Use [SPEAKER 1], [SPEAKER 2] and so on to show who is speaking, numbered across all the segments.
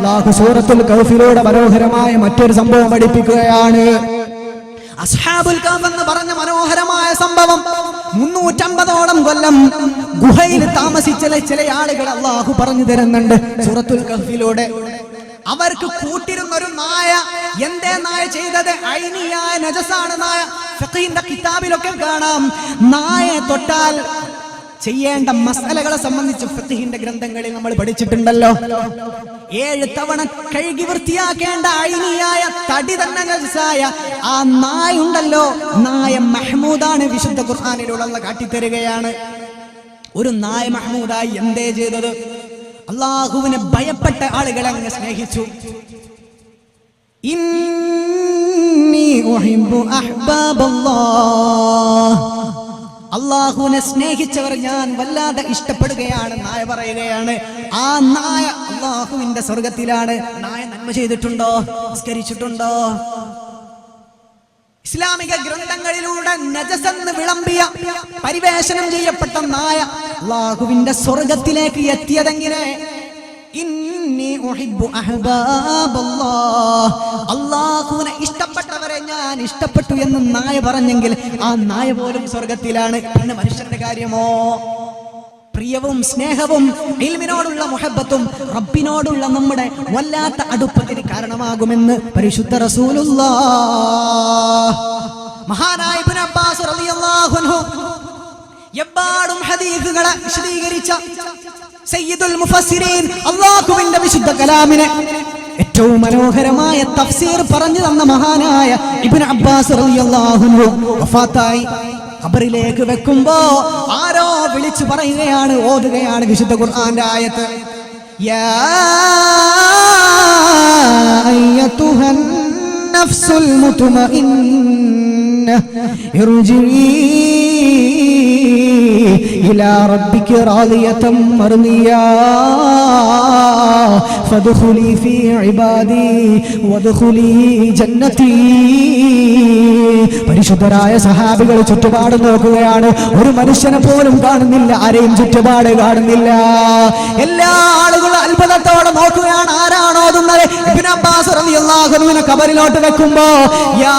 [SPEAKER 1] അള്ളാഹു സൂറത്തുൽ കൗഫിലൂടെ മനോഹരമായ മറ്റൊരു സംഭവം പഠിപ്പിക്കുകയാണ്. അസ്ഹാബുൽ കഹഫ് എന്ന് പറഞ്ഞ മനോഹരമായ സംഭവം. മുന്നൂറ്റമ്പതോളം കൊല്ലം ഗുഹയിൽ താമസിച്ച ചില ആളുകൾ അള്ളാഹു പറഞ്ഞു തരുന്നുണ്ട് സൂറത്തുൽ കഹ്ഫിലൂടെ അവർക്ക് കൂട്ടിരുന്ന ഒരു നായ എന്തേ നായ ചെയ്തത്? ഐനിയായ നജസാണ് നായ. ഫക്കീന്റെ കിതാബിലൊക്കെ കാണാം. നായ തൊട്ടാൽ ചെയ്യേണ്ട മസലകളെ സംബന്ധിച്ച് ഫത്തിഹിന്റെ ഗ്രന്ഥങ്ങളിൽ നമ്മൾ പഠിച്ചിട്ടുണ്ടല്ലോ. ഏഴ് തവണ കഴുകി വൃത്തിയാക്കേണ്ട അഴിനിയായ തടി തന്നെ നജസായ ആ നായ ഉണ്ടല്ലോ നായ മെഹ്മൂദാണ് വിശുദ്ധ ഖുർആാനിലുള്ള കാട്ടിത്തരികയാണ്. ഒരു നായ മെഹ്മൂദായി എന്തേ ചെയ്തത്? അള്ളാഹുവിനെ ഭയപ്പെട്ട ആളുകളെ അങ്ങ് സ്നേഹിച്ചു. ഇന്നി അഹ്ബാബ് അഹ്ബാബല്ലാഹ് അള്ളാഹുവിനെ സ്നേഹിച്ചവർ ഞാൻ വല്ലാതെ ഇഷ്ടപ്പെടുകയാണ് നായ പറയുകയാണ്. ആ നായ അള്ളാഹുവിന്റെ സ്വർഗത്തിലാണ്. നായ നന്മ ചെയ്തിട്ടുണ്ടോ? നിസ്കരിച്ചിട്ടുണ്ടോ? ഇസ്ലാമിക ഗ്രന്ഥങ്ങളിലൂടെ നജസെന്ന് വിളമ്പിയ പരിവേഷണം ചെയ്യപ്പെട്ട നായ അള്ളാഹുവിന്റെ സ്വർഗത്തിലേക്ക് എത്തിയതെങ്കിലേ ഇന്നി ഇഷ്ടപ്പെട്ടവരെ ഞാൻ ഇഷ്ടപ്പെട്ടു എന്ന് നായ പറഞ്ഞെങ്കിൽ ആ നായ പോലും സ്വർഗത്തിലാണ്. പിന്നെ മനുഷ്യന്റെ കാര്യമോ? പ്രിയവും സ്നേഹവും ഇൽമിനോടുള്ള മുഹബത്തും റബ്ബിനോടുള്ള നമ്മുടെ വല്ലാത്ത അടുപ്പത്തിന് കാരണമാകുമെന്ന് പരിശുദ്ധ റസൂലുള്ള മഹാനായ അബ്ബാസ് എമ്പാടും ഹദീസുകളെ വിശദീകരിച്ച സയ്യിദുൽ മുഫസ്സിരീൻ അള്ളാഹുവിന്റെ വിശുദ്ധ കലാമിനെ ഏറ്റവും മനോഹരമായ തഫ്സീർ പറഞ്ഞു തന്ന മഹാനായ ഇബിൻ അബ്ബാസ് വഫാത്തായി. ഖബറിലേക്ക് വെക്കുമ്പോ ആരോ വിളിച്ചു പറയുകയാണ് ഓതുകയാണ് വിശുദ്ധ ഖുർആന്റെ ആയത്ത്. നഫ്സുൽ മുതുമഇന്ന ഇർജിഈ إلى ربك راضية مرضية فادخلي في عبادي وادخلي جنتي പരിശുദ്ധരായ സഹാബികൾ ചുറ്റുപാട് നോക്കുകയാണ് ഒരു മനുഷ്യനെ പോലും കാണുന്നില്ല ആരെയും ചുറ്റുപാട് കാണുന്നില്ല എല്ലാ ആളുകളും അത്ഭുതത്തോടെ നോക്കുകയാണ് ആരാണോ ഓതുന്നത് ഇബ്നു അബ്ബാസ് റളിയല്ലാഹു അൻഹുവിനെ കബറിലോട്ട് വെക്കുമ്പോ യാ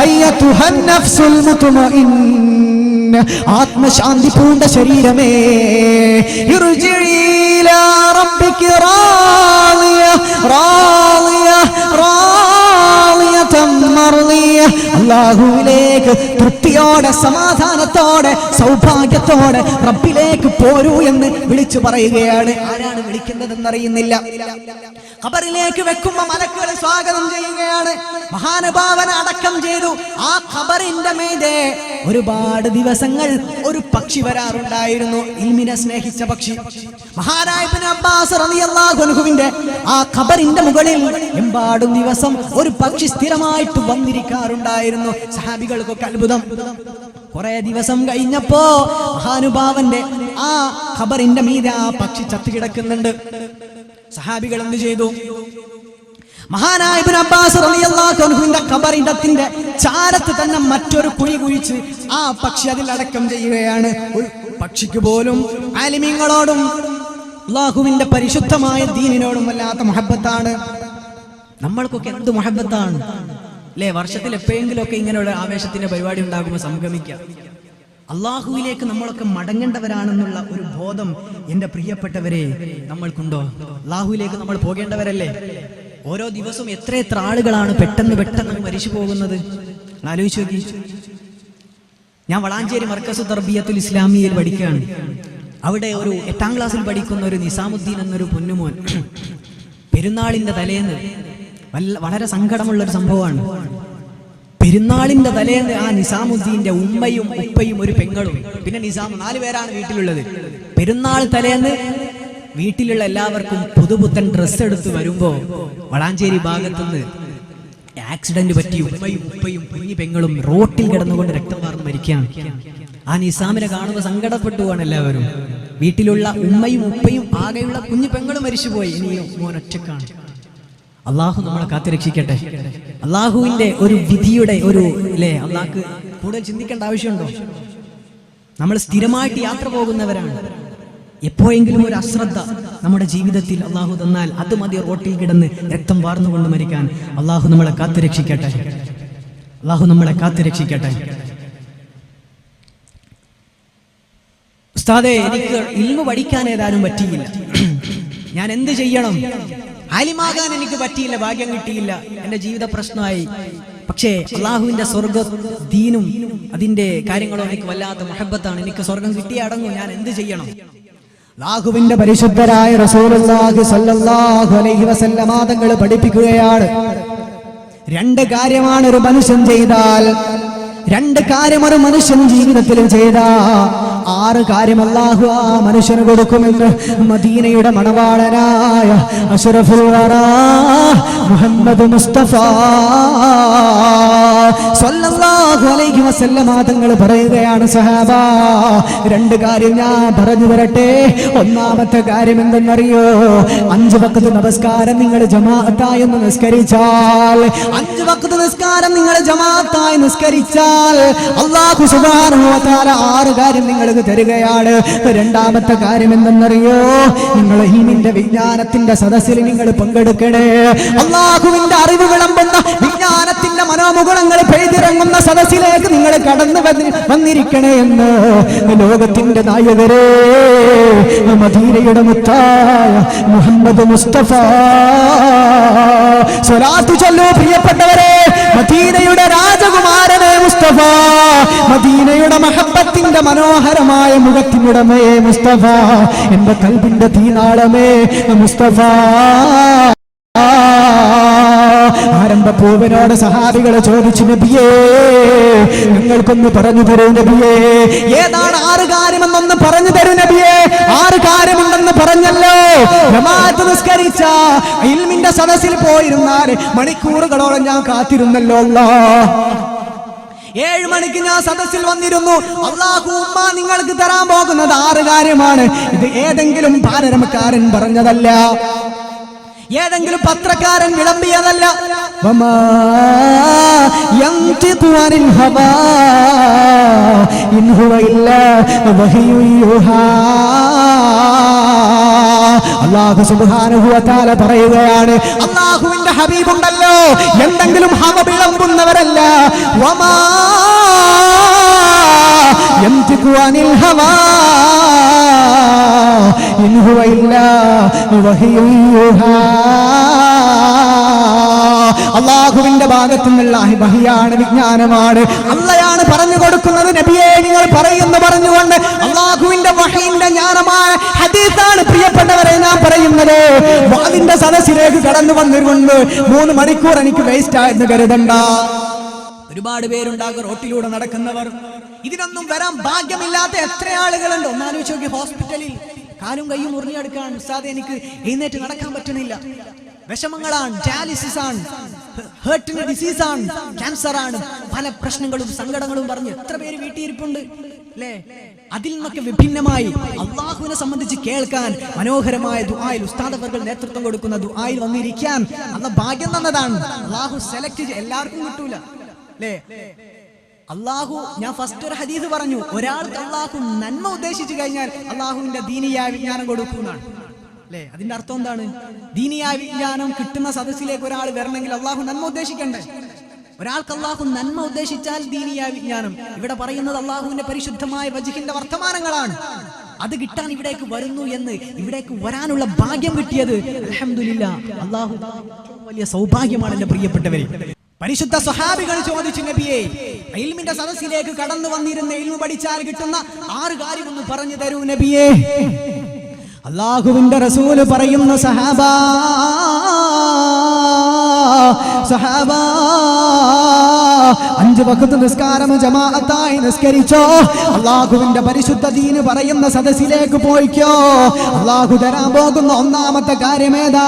[SPEAKER 1] അയ്യതുഹൻ നഫ്സുൽ മുത്മഇന്ന. ആത്മശാന്തി പൂണ്ട ശരീരമേ. ഇർജിഇ ഇലാ റബ്ബിക റാളിയ റാളിയ റാളിയ മർളിയ അല്ലാഹുവിലേക്ക് തൃപ്തിയോടെ സമാധാനത്തോടെ സൗഭാഗ്യത്തോടെ റബ്ബിലേക്ക് പോരൂ എന്ന് വിളിച്ചു പറയുകയാണ്. ആരാണ് വിളിക്കുന്നതെന്നറിയുന്നില്ല. ഖബറിലേക്ക് വെക്കുമ്പോ മലക്കുകളെ സ്വാഗതം ചെയ്യുകയാണ്. മഹാനുഭാവന അടക്കം ചെയ്തു. ആ ഖബറിന്റെ മീതെ ഒരുപാട് ദിവസങ്ങൾ ഒരു പക്ഷി വരാറുണ്ടായിരുന്നു. ഇൽമിനെ സ്നേഹിച്ച പക്ഷി. മഹാനായ ഇബ്നു അബ്ബാസ് റളിയല്ലാഹു അൻഹുവിന്റെ ആ ഖബറിന്റെ മുകളിൽ എമ്പാടും ദിവസം ഒരു പക്ഷി സ്ഥിരമായിട്ട് വന്നിരിക്കാറുണ്ടായിരുന്നു. സഹാബികൾക്കൊക്കെ അത്ഭുതം. കുറെ ദിവസം കഴിഞ്ഞപ്പോ മഹാനുഭാവന്റെ ആ ഖബറിന്റെ മീതെ ആ പക്ഷി ചത്തുകിടക്കുന്നുണ്ട് സഹാബികൾ എന്ത് ചെയ്തു? മഹാനായ അബ്ബാസ് ഖബറിടത്തിന്റെ ചാരത്ത് തന്നെ മറ്റൊരു കുഴി കുഴിച്ച് ആ പക്ഷി അതിൽ അടക്കം ചെയ്യുകയാണ്. പക്ഷിക്ക് പോലും ആലിമീങ്ങളോടും അള്ളാഹുവിന്റെ പരിശുദ്ധമായ ദീനിനോടും വല്ലാത്ത മഹബത്താണ്. നമ്മൾക്കൊക്കെ എന്ത് മുഹബത്താണ്? അല്ലേ? വർഷത്തിൽ എപ്പോഴെങ്കിലും ഒക്കെ ഇങ്ങനെയുള്ള ആവേശത്തിന്റെ പരിപാടി ഉണ്ടാകുമ്പോൾ സംഗമിക്കാം. അള്ളാഹുവിലേക്ക് നമ്മളൊക്കെ മടങ്ങേണ്ടവരാണെന്നുള്ള ഒരു ബോധം എന്റെ പ്രിയപ്പെട്ടവരെ നമ്മൾക്കുണ്ടോ? അള്ളാഹുവിലേക്ക് നമ്മൾ പോകേണ്ടവരല്ലേ? ഓരോ ദിവസവും എത്ര എത്ര ആളുകളാണ് പെട്ടെന്ന് പെട്ടെന്ന് മരിച്ചു പോകുന്നത്? ആലോചിച്ചു നോക്കി. ഞാൻ വളാഞ്ചേരി മർക്കസ് തർബിയത്തുൽ ഇസ്ലാമിയയിൽ പഠിക്കുകയാണ്. അവിടെ ഒരു എട്ടാം ക്ലാസ്സിൽ പഠിക്കുന്ന ഒരു നിസാമുദ്ദീൻ എന്നൊരു പൊന്നുമോൻ പെരുന്നാളിന്റെ തലേന്ന് വളരെ സങ്കടമുള്ള ഒരു സംഭവമാണ്. പെരുന്നാളിന്റെ തലേന്ന് ആ നിസാമുദ്ദീന്റെ ഉമ്മയും ഉപ്പയും ഒരു പെങ്ങളും പിന്നെ നിസാം നാല് പേരാണ് വീട്ടിലുള്ളത്. പെരുന്നാൾ തലേന്ന് വീട്ടിലുള്ള എല്ലാവർക്കും പുതുപുത്തൻ ഡ്രസ്സ് എടുത്ത് വരുമ്പോ വളാഞ്ചേരി ഭാഗത്തുനിന്ന് ആക്സിഡന്റ് പറ്റി ഉമ്മയും ഉപ്പയും കുഞ്ഞു പെങ്ങളും റോട്ടിൽ കിടന്നുകൊണ്ട് രക്തം വാർന്ന് മരിക്കുകയാണ്. ആ നിസാമിനെ കാണുമ്പോൾ സങ്കടപ്പെട്ടു പോവാണ് എല്ലാവരും. വീട്ടിലുള്ള ഉമ്മയും ഉപ്പയും ആകെയുള്ള കുഞ്ഞു പെങ്ങളും മരിച്ചുപോയി. ഇനിയും ഒറ്റക്കാണ്. അള്ളാഹു നമ്മളെ കാത്തിരക്ഷിക്കട്ടെ. അള്ളാഹുവിന്റെ ഒരു വിധിയുടെ ഒരു അല്ലേ അള്ളാഹ്ക്ക് കൂടുതൽ ചിന്തിക്കേണ്ട ആവശ്യമുണ്ടോ? നമ്മൾ സ്ഥിരമായിട്ട് യാത്ര പോകുന്നവരാണ്.
[SPEAKER 2] എപ്പോഴെങ്കിലും ഒരു അശ്രദ്ധ നമ്മുടെ ജീവിതത്തിൽ അള്ളാഹു തന്നാൽ അത് മതി റോട്ടിൽ കിടന്ന് രക്തം വാർന്നുകൊണ്ട് മരിക്കാൻ. അള്ളാഹു നമ്മളെ കാത്തുരക്ഷിക്കട്ടെ. അള്ളാഹു നമ്മളെ കാത്തുരക്ഷിക്കട്ടെ. ഉസ്താദെ എനിക്ക് ഇൽമ പഠിക്കാൻ ഏതാനും പറ്റിയില്ല. ഞാൻ എന്ത് ചെയ്യണം? ആലിമാകാൻ എനിക്ക് പറ്റിയില്ല ഭാഗ്യം കിട്ടിയില്ല. എന്റെ ജീവിത പ്രശ്നമായി. പക്ഷേ അള്ളാഹുവിന്റെ സ്വർഗ ദീനും അതിന്റെ കാര്യങ്ങളും എനിക്ക് വല്ലാത്ത മഹബത്താണ്. എനിക്ക് സ്വർഗം കിട്ടിയ അടങ്ങും ഞാൻ എന്ത് ചെയ്യണം?
[SPEAKER 1] അള്ളാഹുവിന്റെ പരിശുദ്ധരായ റസൂലുള്ളാഹി അലൈഹി വസല്ലമ പഠിപ്പിക്കുകയാണ്. രണ്ട് കാര്യമാണ് ഒരു മനുഷ്യൻ ചെയ്താൽ. രണ്ട് കാര്യം ഒരു മനുഷ്യൻ ജീവിതത്തിൽ ചെയ്ത. ആറ് കാര്യം അല്ലാഹു ആ മനുഷ്യന് കൊടുക്കുമെന്ന് മദീനയുടെ മണവാളനായ അഷ്റഫുൽ മുഹമ്മദ് മുസ്തഫ. തങ്ങൾ പറയുകയാണ് സഹാബ രണ്ട് കാര്യം ഞാൻ പറഞ്ഞു വരട്ടെ. ഒന്നാമത്തെ കാര്യം എന്തെന്നറിയോ? അഞ്ചു വക്കത്ത് നമസ്കാരം നിങ്ങൾ ജമാഅത്തായി നിസ്കരിച്ചാൽ അഞ്ചു വക്കത്ത് നിസ്കാരം നിങ്ങൾ ജമാഅത്തായി നിസ്കരിച്ചാൽ അള്ളാഹു വ ആറ് കാര്യം നിങ്ങൾക്ക് തരികയാണ്. രണ്ടാമത്തെ കാര്യം എന്തെന്നറിയോ? നിങ്ങൾ ഹീമിന്റെ വിജ്ഞാനത്തിന്റെ സദസ്സിൽ നിങ്ങൾ പങ്കെടുക്കണേ. അള്ളാഹുവിന്റെ അറിവ് വിളമ്പുന്ന മനോമുകുളങ്ങൾ പെയ്തിറങ്ങുന്ന സദസ്സിലേക്ക് നിങ്ങൾ കടന്നു വന്നി- വന്നിരിക്കണേ എന്ന്. ലോകത്തിന്റെ നായകരെ മദീനയുടെ മുത്തായ മുഹമ്മദ് മുസ്തഫ. സ്വലാത്തു ചൊല്ലു പ്രിയപ്പെട്ടവരെ മദീനയുടെ രാജകുമാരനെ മുസ്തഫ. മദീനയുടെ മഹബത്തിന്റെ മനോഹരമായ മുഖത്തിനുടമേ മുസ്തഫ. എന്റെ കൽബിന്റെ തീനാളമേ മുസ്തഫ. ആരംഭ പൂവനോട് സഹാബികൾ ചോദിച്ചു നബിയേ ഞങ്ങൾക്കൊന്ന് പറഞ്ഞു തരൂ നബിയേ. ഏതാണ് ആറ് കാര്യമെന്നൊന്ന് പറഞ്ഞു തരൂ നബിയേ? ആറ് കാര്യമുണ്ടെന്ന് പറഞ്ഞല്ലോ. ജമാഅത്ത് നിസ്കരിച്ച ഇൽമിന്റെ സദസ്സിൽ പോയിരുന്നാൽ മണിക്കൂറുകളോളം ഞാൻ കാത്തിരുന്നല്ലോ ഏഴ് മണിക്ക് ഞാൻ സദസ്സിൽ വന്നിരുന്നു. അള്ളാഹു ഉമ്മ നിങ്ങൾക്ക് തരാൻ പോകുന്നത് ആറ് കാര്യമാണ്. ഇത് ഏതെങ്കിലും പാരരമക്കാരൻ പറഞ്ഞതല്ല. ഏതെങ്കിലും പത്രക്കാരൻ വിളമ്പിയതല്ല. അള്ളാഹു തആല പറയുകയാണ് അള്ളാഹുവിന്റെ ഹബീബുണ്ടല്ലോ എന്തെങ്കിലും ഹവ വിളമ്പുന്നവരല്ല. വമാ ഹവാ. ഇൻ هو إلا وحي അള്ളാഹുവിന്റെ ഭാഗത്തു നിന്നുള്ള ബഹിയാണ് വിജ്ഞാനമാണ്. അള്ളയാണ് പറഞ്ഞു കൊടുക്കുന്നത് നബിയെ നിങ്ങൾ പറയുന്നു പറഞ്ഞുകൊണ്ട്. അള്ളാഹുവിന്റെ വഹീന്റെ ജ്ഞാനമായ ഹദീസാണ് പ്രിയപ്പെട്ടവരെ ഞാൻ പറയുന്നത്. അതിന്റെ സദസ്സിലേക്ക് കടന്നു വന്നിരുന്നു. മൂന്ന് മണിക്കൂർ എനിക്ക് വേസ്റ്റ് ആയെന്ന് കരുതണ്ട. ഒരുപാട് പേരുണ്ടാകും റോട്ടിലൂടെ നടക്കുന്നവർ. ഇതിനൊന്നും വരാൻ ഭാഗ്യമില്ലാത്ത എത്ര ആളുകളുണ്ട്? ഒന്നാലോചിച്ച് നോക്കി ഹോസ്പിറ്റലിൽ കാലും കൈയും മുറിഞ്ഞെടുക്കാൻ ഉസ്താദെ എനിക്ക് എഴുന്നേറ്റ് നടക്കാൻ പറ്റുന്നില്ല. വിഷമങ്ങളാണ് ഡയാലിസിസ് ആണ് ഹേർട്ടിന് ഡിസീസ് ആണ് ക്യാൻസർ ആണ്. പല പ്രശ്നങ്ങളും സങ്കടങ്ങളും പറഞ്ഞ് എത്ര പേര് വീട്ടിയിരിപ്പുണ്ട് അല്ലേ? അതിൽ നിന്നൊക്കെ വിഭിന്നമായി അള്ളാഹുവിനെ സംബന്ധിച്ച് കേൾക്കാൻ മനോഹരമായ ദുആയിൽ ഉസ്താദവർഗൾ നേതൃത്വം കൊടുക്കുന്ന ദുആയിൽ വന്നിരിക്കാൻ അന്ന് ഭാഗ്യം തന്നതാണ്. അള്ളാഹു സെലക്ട് എല്ലാവർക്കും കിട്ടൂല അല്ലേ? അള്ളാഹു ഞാൻ ഫസ്റ്റ് ഒരു ഹദീസ് പറഞ്ഞു. ഒരാൾക്ക് അള്ളാഹു നന്മ ഉദ്ദേശിച്ചു കഴിഞ്ഞാൽ അള്ളാഹുവിന്റെ ദീനിയായ വിജ്ഞാനം കൊടുക്കുന്നതാണ്. അല്ലേ? അതിന്റെ അർത്ഥം എന്താണ്? ദീനിയായ വിജ്ഞാനം കിട്ടുന്ന സദസ്സിലേക്ക് ഒരാൾ വരണമെങ്കിൽ അള്ളാഹു നന്മ ഉദ്ദേശിക്കണ്ടേ? ഒരാൾക്ക് അള്ളാഹു നന്മ ഉദ്ദേശിച്ചാൽ ദീനിയായ വിജ്ഞാനം. ഇവിടെ പറയുന്നത് അള്ളാഹുവിന്റെ പരിശുദ്ധമായ വജിഹിന്റെ വർത്തമാനങ്ങളാണ്. അത് കിട്ടാൻ ഇവിടേക്ക് വരുന്നു എന്ന് ഇവിടേക്ക് വരാനുള്ള ഭാഗ്യം കിട്ടിയത് അലഹമില്ല അള്ളാഹു വലിയ സൗഭാഗ്യമാണ് എന്റെ പ്രിയപ്പെട്ടവരെ. പരിശുദ്ധ സ്വഹാബികൾ ചോദിച്ചു നബിയെ ഇൽമിന്റെ സദസ്സിലേക്ക് കടന്നു വന്നിരുന്ന ഇൽമു പഠിച്ചാൽ കിട്ടുന്ന ആറ് കാര്യം ഒന്ന് പറഞ്ഞു തരൂ നബിയെ. അള്ളാഹുവിന്റെ റസൂൽ പറയുന്നു സഹാബ സഹാബ അഞ്ച് വക്കത്ത് നിസ്കാരം ജമാഅത്തായി നിസ്കരിച്ചോ അള്ളാഹുവിന്റെ പരിശുദ്ധ ദീന് പറയുന്ന സദസ്സിലേക്ക് പോയിക്കോ അള്ളാഹു തരാൻ പോകുന്ന ഒന്നാമത്തെ കാര്യമേതാ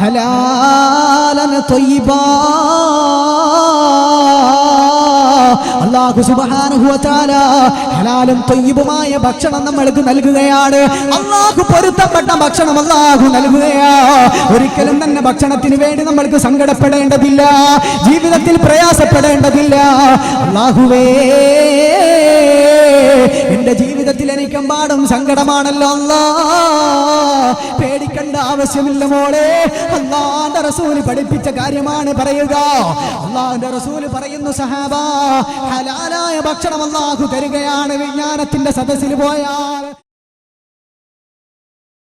[SPEAKER 1] ഹലാലന തൊയ്യബാ. അള്ളാഹു തആല ഹലാലും തൊയ്യുമായ ഭക്ഷണം നമ്മൾക്ക് നൽകുകയാണ്. അള്ളാഹു പൊരുത്തപ്പെട്ട ഭക്ഷണം അള്ളാഹു നൽകുകയാ. ഒരിക്കലും തന്നെ ഭക്ഷണത്തിന് വേണ്ടി നമ്മൾക്ക് സങ്കടപ്പെടേണ്ടതില്ല. ജീവിതത്തിൽ പ്രയാസപ്പെടേണ്ടതില്ല. അള്ളാഹുവേ എന്റെ ജീവിതത്തിൽ എനിക്കെമ്പാടും സങ്കടമാണല്ലോ അല്ലാ. പേടിക്കേണ്ട ആവശ്യമില്ല മോളെ. അള്ളാന്റെ റസൂൽ പഠിപ്പിച്ച കാര്യമാണ് പറയുക. അള്ളാന്റെ റസൂൽ പറയുന്നു സഹാബ ഹലാലായ ഭക്ഷണം അള്ളാഹു തരികയാണ് വിജ്ഞാനത്തിന്റെ സദസ്സിൽ പോയാൽ.